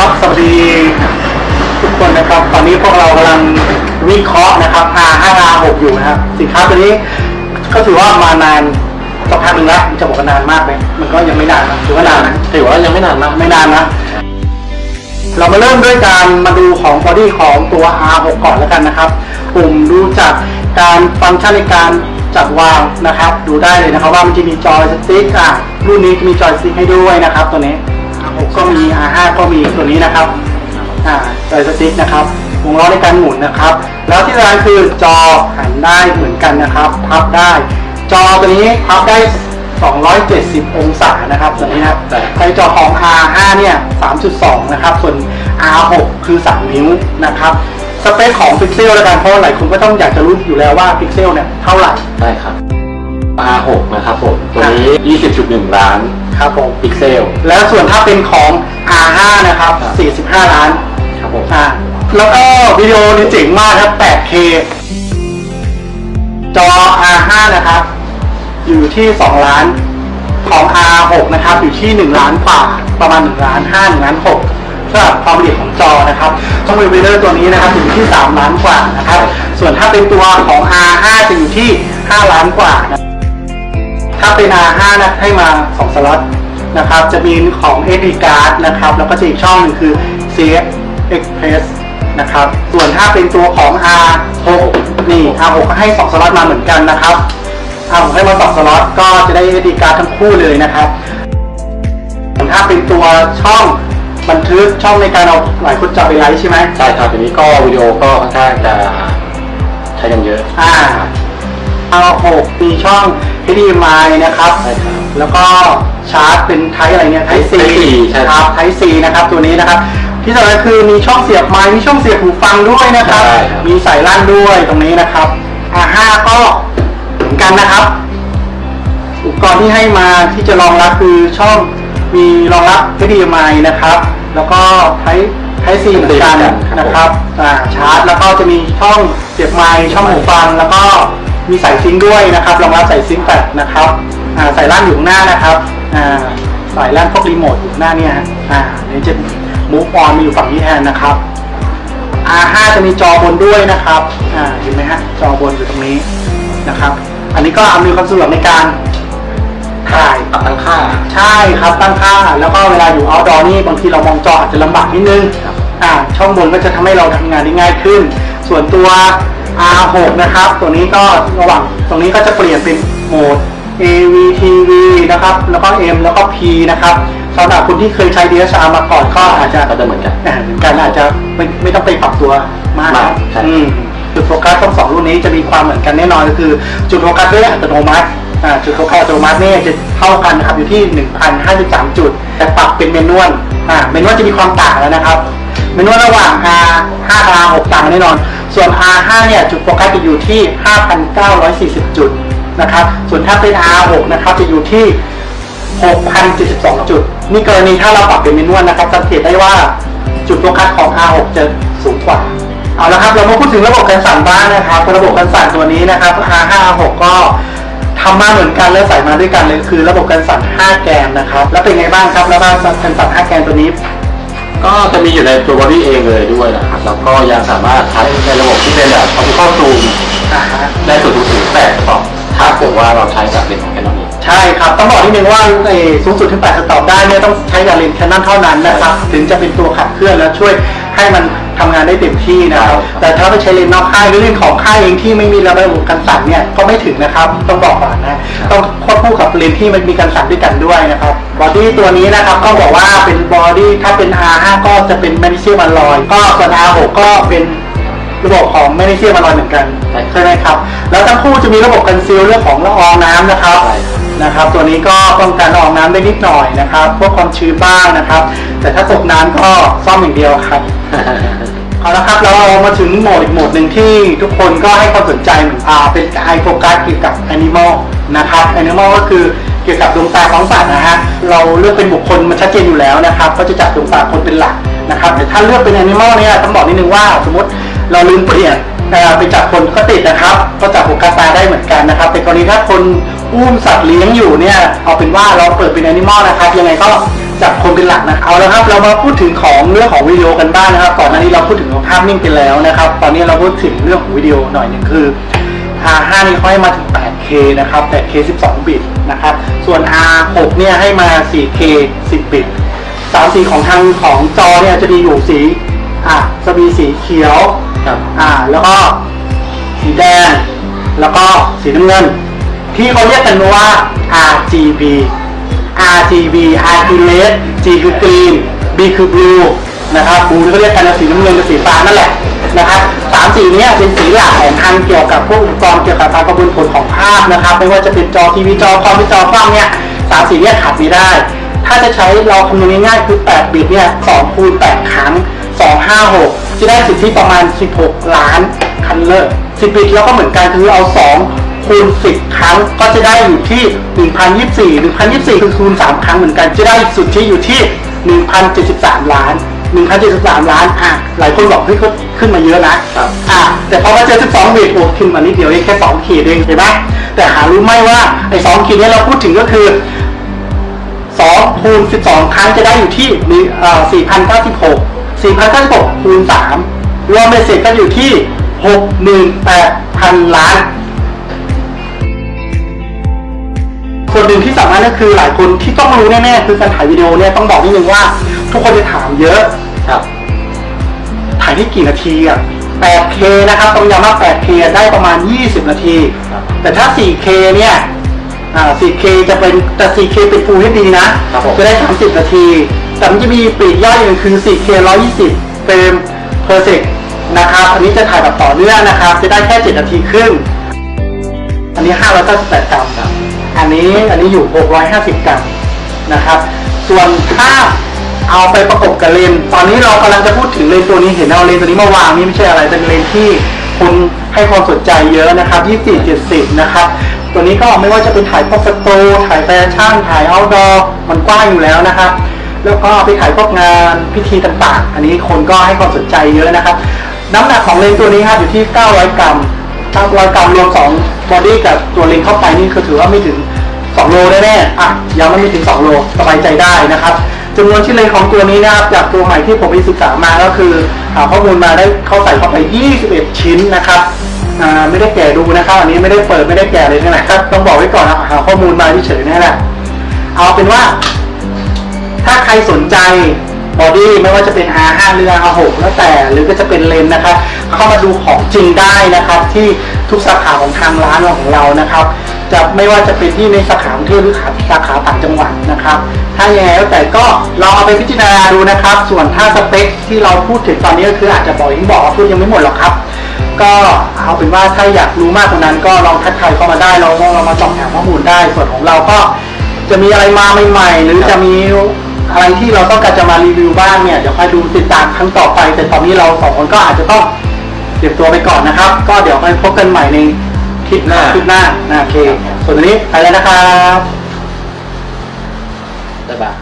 วัสดีครับสวัสดีทุกคนนะครับ ตอนนี้พวกเรากำลังวิเคราะห์นะครับ R5 R6 อยู่นะครับสินค้าตัวนี้ก็ถือว่ามานานสักพักหนึ่งแล้วจะบอกว่านานมากไหมมันก็ยังไม่นานนะถือว่านานนะถือว่ายังไม่นานมากไม่นานนะเรามาเริ่มด้วยการมาดูของบอดี้ของตัว R6 ก่อนแล้วกันนะครับปุ่มดูจากการฟังก์ชันในการจัดวางนะครับ ดูได้เลยนะครับว่ามันจะมีจอยสติ๊กอะรุ่นนี้จะมีจอยสติ๊กให้ด้วยนะครับตัวนี้ R6 ก็มี R5 ก็มีตัวนี้นะครับอ่าจอยสติ๊กนะครับวงล้อในการหมุนนะครับ แล้วที่สำคัญคือจอหันได้เหมือนกันนะครับ พับได้ จอตัวนี้พับได้ 270 องศานะครับตัวนี้นะครับในจอของ R5 เนี่ย 3.2 นะครับ ส่วน R6 คือ 3 นิ้วนะครับสเปคของพิกเซลแล้วกันเพราะว่าหลายคนก็ต้องอยากจะรู้อยู่แล้วว่าพิกเซลเนี่ยเท่าไหร่ได้ครับ R6 นะครับผมตัวนี้ 20.1 ล้าน ครับผมพิกเซลแล้วส่วนถ้าเป็นของ R5 นะครับครับ 45 ล้านครับผมอ่าแล้วก็วิดีโอนี่เจ๋งมากครับ 8K จอ R5 นะครับ อยู่ที่ 2 ล้านของ R6 นะครับ อยู่ที่ 1 ล้านกว่าประมาณ 1 ล้าน5 1ล้าน6สำหรับความละเอียดของจอนะครับช่องเวเดอร์ตัวนี้นะครับอยู่ที่ 3 ล้านกว่านะครับ ส่วนถ้าเป็นตัวของ R5 จะอยู่ที่ 5 ล้านกว่านะ ถ้าเป็น R5 นะให้มา 2 สล็อตนะครับจะมีของ SD card นะครับแล้วก็จะอีกช่องหนึ่งคือ CF Express นะครับส่วนถ้าเป็นตัวของ R6 นี่ R6 ก็ให้ 2 สล็อตมาเหมือนกันนะครับ R6 ให้มา 2 สล็อตก็จะได้ SD card ทั้งคู่เลยนะครับส่วนถ้าเป็นตัวช่องบันทึกช่องในการเอาหลายคนจะไปไลฟ์ใช่ไหมใช่ครับทีนี้ก็วิดีโอก็ค่อนข้างจะใช้กันเยอะอ่า R6 มีช่อง HDMI นะครับ ใช่ครับ แล้วก็ชาร์จเป็นไทป์อะไรเนี่ยไทป์ C Type C ใช่คครัรับบไทป์ C นะครับตัวนี้นะครับ ที่สำคัญคือมีช่องเสียบไม้มีช่องเสียบหูฟังด้วยนะครับ ใช่ครับ มีสายลั่นด้วยตรงนี้นะครับ R5 ก็เหมือนกันนะครับ อุปกรณ์ที่ให้มาที่จะรองรับคือช่องมีรองรับ HDMI นะครับ แล้วก็ไทป์ไทป์ C เหมือนกันนะครับอ่าชาร์จแล้วก็จะมีช่องเสียบไม้ช่องหูฟังแล้วก็ มีสายซิงค์ด้วยนะครับรองรับสายซิงค์แปดนะครับสายลั่นอยู่ข้างหน้านะครับสายลั่นพวกรีโมทอยู่หน้าเนี่ยฮะอ่าเดี๋ยจะมูฟออนมาอยู่ฝั่งนี้แทนนะครับ R5 จะมีจอบนด้วยนะครับอ่าเห็นไหมฮะจอบนอยู่ตรงนี้นะครับ อันนี้ก็อำนวยความสะดวกในการถ่ายปรับตั้งค่า ใช่ครับตั้งค่า แล้วก็เวลาอยู่ outdoor นี่บางทีเรามองจออาจจะลำบากนิดนึงอ่าช่องบนก็จะทำให้เราทำงานได้ง่ายขึ้น ส่วนตัว R6 นะครับ ตัวนี้ก็ระหว่างตรงนี้ก็จะเปลี่ยนเป็นโหมด AVTV นะครับ แล้วก็ M แล้วก็ P นะครับสำหรับคนที่เคยใช้ DSLR มาก่อนก็อาจจะก็จะเหมือนกันอ่าเหมือนกันอาจจะไม่ไม่ต้องไปปรับตัวมากมากใช่อืมจุดโฟกัสทั้งสองรุ่นนี้จะมีความเหมือนกันแน่นอนก็คือ จุดโฟกัสด้วยอัตโนมัติอ่าจุดโฟกัสอัตโนมัติเนี่ยจะเท่ากันนะครับอยู่ที่ 1,053 จุด แต่ปรับเป็นเมนวลอ่าเมนวลจะมีความต่างแล้วนะครับ เมนวลระหว่าง R 5 R 6 ต่างกันแน่นอน ส่วน R 5 เนี่ยจุดโฟกัสจะอยู่ที่ 5,940 จุดนะครับ ส่วนถ้าเป็น R 6 นะครับจะอยู่ที่ 6,072 จุด นี่กรณีถ้าเราปรับเป็นเมนวลนะครับสังเกตได้ว่าจุดโฟกัสของ R6 จะสูงกว่า เอาละครับเรามาพูดถึงระบบการสั่นบ้างนะครับ ระบบการสั่นตัวนี้นะครับ R5 R6 ก็ทำมาเหมือนกันและใส่มาด้วยกันเลยคือ ระบบการสั่น 5 แกนนะครับ แล้วเป็นไงบ้างครับ แล้วการสั่น 5 แกนตัวนี้ ก็จะมีอยู่ในตัวบอดี้เองเลยด้วยนะครับ แล้วก็ยังสามารถใช้ในระบบที่เป็นแบบ optical zoom อ่าฮะได้สูงถึง8ต่อถ้าเกิดว่าเราใช้กับเลนส์ของ Canon เองใช่ครับต้องบอกนิดนึงว่าไอ้สูงสุดถึง8สต็อปได้เนี่ยต้องใช้กับเลนส์แคนนอนเท่านั้นนะครับถึงจะเป็นตัวขับเคลื่อนและช่วยให้มัน ทำงานได้เต็มที่นะครับใช่ครับ แต่ถ้าไปใช้เลนส์นอกค่ายหรือเลนส์ของค่ายเองที่ไม่มีระบบกันสั่นเนี่ยก็ไม่ถึงนะครับ ต้องบอกก่อนนะ ต้องควบคู่กับเลนส์ที่มันมีการสั่นด้วยกันด้วยนะครับ บอดี้ตัวนี้นะครับก็บอกว่าเป็นบอดี้ถ้าเป็น R5 ก็จะเป็นแมกนีเซียมอลลอยก็ส่วน R6 ก็เป็นระบบของแมกนีเซียมอลลอยเหมือนกันใช่ ใช่ไหมครับ แล้วทั้งคู่จะมีระบบกันซีลเรื่องของละอองน้ำนะครับ ใช่ครับ นะครับ ตัวนี้ก็ป้องกันละอองน้ำได้นิดหน่อยนะครับ พวกความชื้นบ้างนะครับ แต่ถ้าตกน้ำก็ซ่อมอย่างเดียวครับเอาละครับเรามาถึงโหมดอีกโหมดหนึ่งที่ทุกคนก็ให้ความสนใจเหมือนอ่าเป็นไอโฟกัสเกี่ยวกับ Animal นะครับ Animal ก็คือเกี่ยวกับดวงตาของสัตว์นะฮะเราเลือกเป็นบุคคลมันชัดเจนอยู่แล้วนะครับก็จะจับดวงตาคนเป็นหลักนะครับแต่ถ้าเลือกเป็น Animal เนี่ยต้องบอกนิดนึงว่าสมมติเราลืมเปลี่ยนเอ่อไปจับคนก็ติดนะครับ ก็จับโฟกัสตาได้เหมือนกันนะครับแต่กรณีถ้าคน อุ้มสัตว์เลี้ยงอยู่เนี่ยเอาเป็นว่าเราเปิดเป็น Animal นะครับ ยังไงก็จับคนเป็นหลักนะเอาละครับ เรามาพูดถึงของเรื่องของวิดีโอกันบ้างนะครับก่อนหน้านี้เราพูดถึงภาพนิ่งไปแล้วนะครับ ตอนนี้เราพูดถึงเรื่องของวิดีโอหน่อยหนึ่งคือ R5 นี่เขาให้มาถึง 8K นะครับ 8K 12 บิตนะครับ ส่วน R6 เนี่ยให้มา 4K 10 บิตสามสีของทางของจอเนี่ยจะมีอยู่สี อะจะมีสีเขียวครับอ่า แล้วก็สีแดง แล้วก็สีน้ำเงิน ที่เขาเรียกกันว่า RGB RGB R คือ red G คือ green B คือ blue นะครับ blue ที่เาเรียกกันว่าสีน้ำเงินกับสีฟ้านั่นแหละนะครับสามสีนี้เป็นสีหลักของทางเกี่ยวกับพวกอุปกรณ์เกี่ยวกับการประมวลผลของภาพนะครับ ไม่ว่าจะเป็นจอทีวีจอคอมพิวเตอร์จอกล้องเนี่ยสามสีนี้ขาดไม่ได้ ถ้าจะใช้เราคำนวณง่ายๆคือ 8 บิตเนี่ย2คูณ8 ครั้ง 256 จะได้สิทธิประมาณ 16 ล้านคันเลอร์10 บิตแล้วก็เหมือนกันคือเอา 2 คูณ 10 ครั้งก็จะได้อยู่ที่ 1,024 1,024 คือคูณ 3 ครั้งเหมือนกัน จะได้สุทธิอยู่ที่ 1,073 ล้าน 1,073 ล้าน อะ หลายคนบอกเฮ้ยเขาขึ้นมาเยอะนะครับอะ แต่พอมาเจอ12บิตโอ้ขึ้นมานิดเดียวเองแค่ 2 ขีดเองเห็นไหมแต่หารู้ไหมว่าไอ้2ขีดเนี้เราพูดถึงก็คือ2คูณ 12 ครั้งจะได้อยู่ที่หนึ่งเอ่อ4,096 4,096คูณ3รวมเป็นเสร็จก็อยู่ที่68,000 ล้าน ส่วนหนึ่งที่สำคัญก็คือหลายคนที่ต้องรู้แน่ๆคือการถ่ายวิดีโอเนี่ยต้องบอกนิดนึงว่า ทุกคนจะถามเยอะ ครับ ถ่ายได้กี่นาทีอะ 8K นะครับต้องย้ำว่า 8K ได้ประมาณ 20 นาที ครับแต่ถ้า 4K เนี่ยอ่า 4K จะเป็นแต่ 4K เป็น Full HD นะครับผม จะได้ 30 นาที แต่มันจะมีปลีกย่อยหนึ่งคือ 4K 120เฟรม per sec นะครับ อันนี้จะถ่ายแบบต่อเนื่องนะครับ จะได้แค่ 7 นาทีครึ่ง อันนี้ 598กรัมครับ อันนี้อันนี้อยู่ 650 กรัมนะครับ ส่วนถ้าเอาไปประกบกับเลน ตอนนี้เรากำลังจะพูดถึงเลนตัวนี้เห็นเอาเลนตัวนี้มาวางนี่ไม่ใช่อะไรเป็นเลนที่คุณให้ความสนใจเยอะนะครับ24 70 นะครับ ตัวนี้ก็ไม่ว่าจะเป็นถ่ายพวกสตร์ถ่ายแฟชั่น ถ่ายเอาท์ดอร์มันกว้างอยู่แล้วนะครับ แล้วก็ไปถ่ายพวกงานพิธีต่างๆ อันนี้คนก็ให้ความสนใจเยอะนะครับ น้ำหนักของเลนตัวนี้ครับอยู่ที่ 900 กรัม900 กรัมรวม2 บอดี้กับตัวเลนส์เข้าไปนี่คือถือว่าไม่ถึง 2 โลแน่ๆอะยังไม่ถึง 2 โลสบายใจได้นะครับจำนวนชิ้นเลนของตัวนี้นะครับจากตัวใหม่ที่ผมไปศึกษามาก็คือหาข้อมูลมาได้เข้าใส่เข้าไป 21 ชิ้นนะครับไม่ได้แกะดูนะครับอันนี้ไม่ได้เปิดไม่ได้แกะเลยนะครับต้องบอกไว้ก่อนนะหาข้อมูลมาเฉยๆนี่แหละเอาเป็นว่า ถ้าใครสนใจ บอดี้ไม่ว่าจะเป็น R5 หรือ R6 แล้วแต่หรือก็จะเป็นเลนนะครับเข้ามาดูของจริงได้นะครับที่ทุกสาขาของทางร้านของเรานะครับ จะไม่ว่าจะเป็นที่ในสาขากรุงเทพหรือสาขาต่างจังหวัดนะครับ ถ้ายังไงแล้วแต่ก็ลองเอาไปพิจารณาดูนะครับ ส่วนถ้าสเปคที่เราพูดถึงตอนนี้ก็คืออาจจะบอกยังบอกพูดยังไม่หมดหรอกครับ ก็เอาเป็นว่าถ้าอยากรู้มากกว่านั้น ก็ลองทักทายเข้ามาได้ลองเรามาสอบถามข้อมูลได้ ส่วนของเราก็จะมีอะไรมาใหม่ ๆ หรือจะมี อะไรที่เราต้องการจะมารีวิวบ้างเนี่ยเดี๋ยวค่อยดูติดตามครั้งต่อไป แต่ตอนนี้เราสองคนก็อาจจะต้องเตรียมตัวไปก่อนนะครับ ก็เดี๋ยวค่อยพบกันใหม่ในคลิปหน้าคลิปหน้านะโอเคส่วนตอนนี้ไปแล้วนะครับบ๊ายบาย